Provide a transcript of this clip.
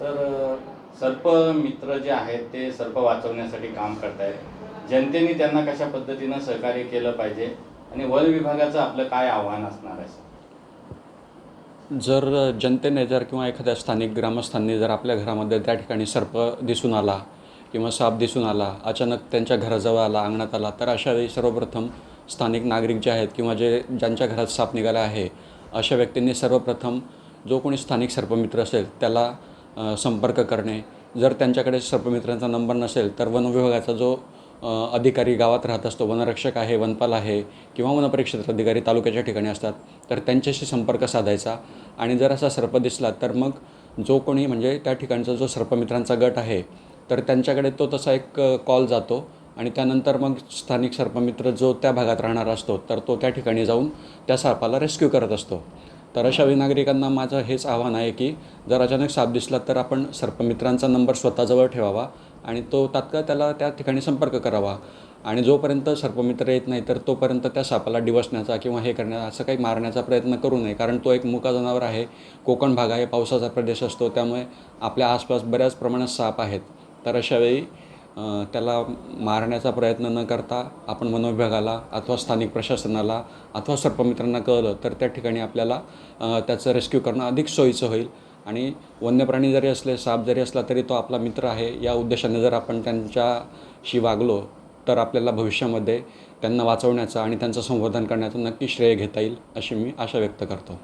तर सर्प मित्र जे आहेत ते सर्प वाचवण्यासाठी काम करतायत. जनतेने त्यांना कशा पद्धतीनं सहकार्य केलं पाहिजे आणि वन विभागाचं आपलं काय आव्हान असणार आहे? जर जनतेने जर किंवा एखाद्या स्थानिक ग्रामस्थांनी जर आपल्या घरामध्ये त्या ठिकाणी सर्प दिसून आला किंवा साप दिसून आला अचानक त्यांच्या घराजवळ आला अंगणात आला तर अशा वेळी सर्वप्रथम स्थानिक नागरिक जे आहेत किंवा जे ज्यांच्या घरात साप निघाला आहे अशा व्यक्तींनी सर्वप्रथम जो कोणी स्थानिक सर्पमित्र असेल त्याला संपर्क करणे. जर त्यांच्याकडे सर्पमित्रांचा नंबर नसेल तर वन विभागाचा जो अधिकारी गावात राहत असतो वनरक्षक आहे वनपाल आहे किंवा वनपरिक्षेत्र अधिकारी तालुक्याच्या ठिकाणी असतात तर त्यांच्याशी संपर्क साधायचा. आणि जर असा सर्प दिसला तर मग जो कोणी म्हणजे त्या ठिकाणचा जो सर्पमित्रांचा गट आहे तर त्यांच्याकडे तो तसा एक कॉल जातो आणि त्यानंतर मग स्थानिक सर्पमित्र जो त्या भागात राहणारा असतो तर तो त्या ठिकाणी जाऊन त्या सर्पाला रेस्क्यू करत असतो. तर अशा वेळी नागरिकांना माझं हेच आव्हान आहे की जर अचानक साप दिसला तर आपण सर्पमित्रांचा नंबर स्वतःजवळ ठेवावा आणि तो तात्काळ त्याला त्या ठिकाणी संपर्क करावा. आणि जोपर्यंत सर्पमित्र येत नाही तर तोपर्यंत त्या सापाला डिवसण्याचा किंवा हे करण्याचा असं काही मारण्याचा प्रयत्न करू नये. कारण तो एक मुका जनावर आहे कोकण भाग आहे पावसाचा प्रदेश असतो त्यामुळे आपल्या आसपास बऱ्याच प्रमाणात साप आहेत. तर अशावेळी त्याला मारण्याचा प्रयत्न न करता आपण वनविभागाला अथवा स्थानिक प्रशासनाला अथवा सर्पमित्रांना कळलं तर त्या ठिकाणी आपल्याला त्याचं रेस्क्यू करणं अधिक सोयीचं होईल. आणि वन्यप्राणी जरी असले साप जरी असला तरी तो आपला मित्र आहे. या उद्देशाने जर आपण त्यांच्याशी वागलो तर आपल्याला भविष्यामध्ये त्यांना वाचवण्याचा आणि त्यांचं संवर्धन करण्याचं नक्की श्रेय घेता येईल अशी मी आशा व्यक्त करतो.